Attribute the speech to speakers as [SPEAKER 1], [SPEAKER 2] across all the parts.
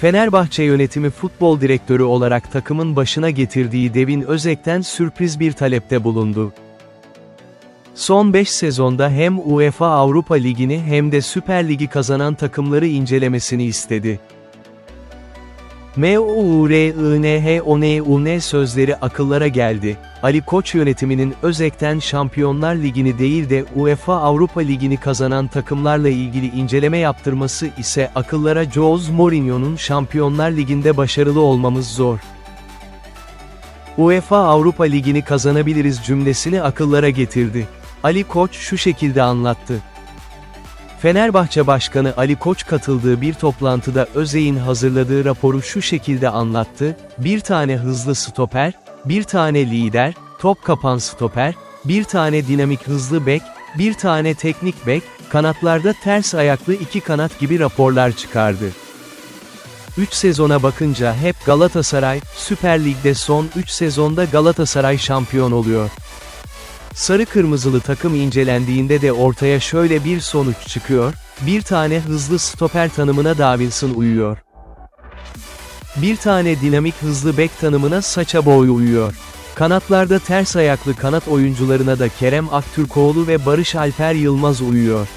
[SPEAKER 1] Fenerbahçe yönetimi futbol direktörü olarak takımın başına getirdiği Devin Özek'ten sürpriz bir talepte bulundu. Son 5 sezonda hem UEFA Avrupa Ligi'ni hem de Süper Lig'i kazanan takımları incelemesini istedi. M-O-U-R-I-N-H-O-N-U-N sözleri akıllara geldi. Ali Koç yönetiminin Özek'ten Şampiyonlar Ligi'ni değil de UEFA Avrupa Ligi'ni kazanan takımlarla ilgili inceleme yaptırması ise akıllara Jose Mourinho'nun Şampiyonlar Ligi'nde başarılı olmamız zor. UEFA Avrupa Ligi'ni kazanabiliriz cümlesini akıllara getirdi. Ali Koç şu şekilde anlattı. Fenerbahçe Başkanı Ali Koç katıldığı bir toplantıda Özey'in hazırladığı raporu şu şekilde anlattı, bir tane hızlı stoper, bir tane lider, top kapan stoper, bir tane dinamik hızlı bek, bir tane teknik bek, kanatlarda ters ayaklı iki kanat gibi raporlar çıkardı. 3 sezona bakınca hep Galatasaray, Süper Lig'de son 3 sezonda Galatasaray şampiyon oluyor. Sarı kırmızılı takım incelendiğinde de ortaya şöyle bir sonuç çıkıyor, bir tane hızlı stoper tanımına Davinson uyuyor. Bir tane dinamik hızlı bek tanımına Saça Boy uyuyor. Kanatlarda ters ayaklı kanat oyuncularına da Kerem Aktürkoğlu ve Barış Alper Yılmaz uyuyor.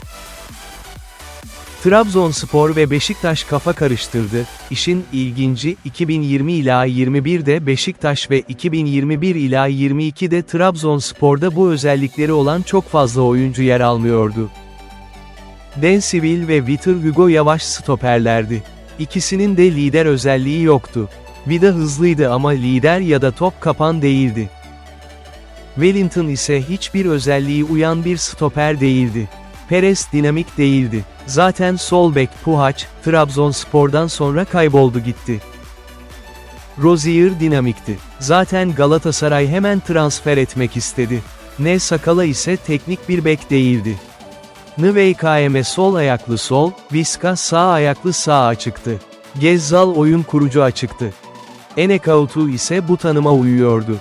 [SPEAKER 1] Trabzonspor ve Beşiktaş kafa karıştırdı. İşin ilginci 2020 ila 21'de Beşiktaş ve 2021 ila 22'de Trabzonspor'da bu özellikleri olan çok fazla oyuncu yer almıyordu. Densivil ve Vitor Hugo yavaş stoperlerdi. İkisinin de lider özelliği yoktu. Vida hızlıydı ama lider ya da top kapan değildi. Wellington ise hiçbir özelliği uyan bir stoper değildi. Perez dinamik değildi. Zaten sol bek Puhaç, Trabzonspor'dan sonra kayboldu gitti. Rozier dinamikti. Zaten Galatasaray hemen transfer etmek istedi. Ne Sakala ise teknik bir bek değildi. NVKM sol ayaklı sol, Viska sağ ayaklı sağ açıktı. Gezzal oyun kurucu açıktı. Enekautu ise bu tanıma uyuyordu.